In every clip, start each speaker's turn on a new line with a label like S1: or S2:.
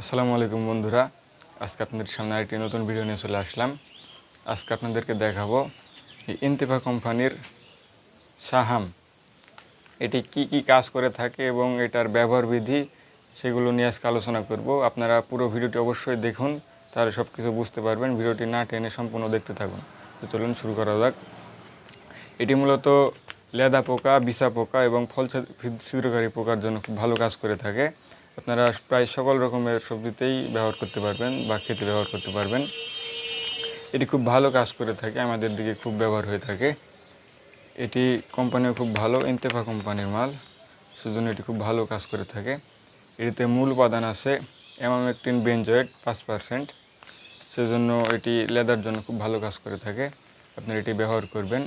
S1: আসসালামু আলাইকুম বন্ধুরা। আজকে আপনাদের সামনে আরেকটি নতুন ভিডিও নিয়ে চলে আসলাম। আজকে আপনাদেরকে দেখাবো ইন্তিফা কোম্পানির সাহাম। এটি কি কি কাজ করে থাকে এবং এটার ব্যবহার বিধি সেগুলো নিয়ে আজকে আলোচনা করব। আপনারা পুরো ভিডিওটি অবশ্যই দেখুন, তাহলে সব কিছু বুঝতে পারবেন। ভিডিওটি না টেনে সম্পূর্ণ দেখতে থাকুন। তো চলুন শুরু করা যাক। এটি মূলত লেদা পোকা, বিছা পোকা এবং ফল ছিদ্রকারী পোকার জন্য খুব ভালো কাজ করে থাকে। আপনারা প্রায় সকল রকমের সবজিতেই ব্যবহার করতে পারবেন বা খেতে ব্যবহার করতে পারবেন। এটি খুব ভালো কাজ করে থাকে, আমাদের দিকে খুব ব্যবহার হয়ে থাকে। এটি কোম্পানিও খুব ভালো, ইন্তেফা কোম্পানির মাল, সেজন্য এটি খুব ভালো কাজ করে থাকে। এটিতে মূল উপাদান আছে অ্যামামেকটিন বেঞ্জয়েড পাঁচ পার্সেন্ট, সেজন্য এটি লেদার জন্য খুব ভালো কাজ করে থাকে। আপনারা এটি ব্যবহার করবেন।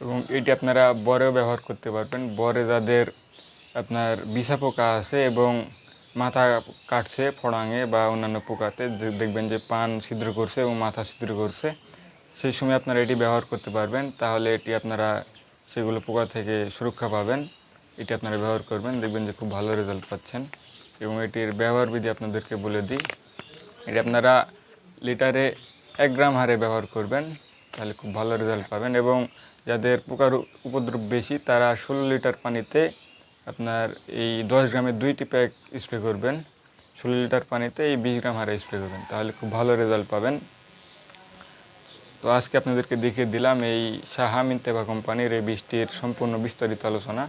S1: এবং এটি আপনারা বরেও ব্যবহার করতে পারবেন। বরে যাদের আপনার বিষা পোকা আছে এবং মাথা কাটছে ফড়াঙে বা অন্যান্য পোকাতে দেখবেন যে পান ছিদ্র করছে এবং মাথা ছিদ্র করছে, সেই সময় আপনারা এটি ব্যবহার করতে পারবেন। তাহলে এটি আপনারা সেগুলো পোকা থেকে সুরক্ষা পাবেন, এটি আপনারা ব্যবহার করবেন। দেখবেন যে খুব ভালো রেজাল্ট পাচ্ছেন এবং এটির ব্যবহার বিধি আপনাদেরকে বলে দিই। এটি আপনারা লিটারে এক গ্রাম হারে ব্যবহার করবেন, তাহলে খুব ভালো রেজাল্ট পাবেন এবং যাদের পোকার উপদ্রব বেশি, তারা ষোলো লিটার পানিতে আপনার এই দশ গ্রামের দুইটি প্যাক স্প্রে করবেন। ষোলো লিটার পানিতে এই বিশ গ্রাম হারে স্প্রে করবেন। তাহলে খুব ভালো রেজাল্ট পাবেন। তো আজকে আপনাদেরকে দেখিয়ে দিলাম এই সাহা মিন্তেবা কোম্পানির এই বৃষ্টির সম্পূর্ণ বিস্তারিত আলোচনা।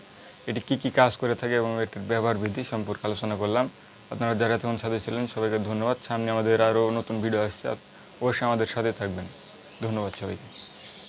S1: এটি কি কি কাজ করে থাকে এবং এটির ব্যবহার বিধি সম্পর্কে আলোচনা করলাম। আপনারা যারা তখন সাথে ছিলেন, সবাইকে ধন্যবাদ। সামনে আমাদের আরও নতুন ভিডিও আসছে, অবশ্যই আমাদের সাথে থাকবেন। ধন্যবাদ সবাইকে।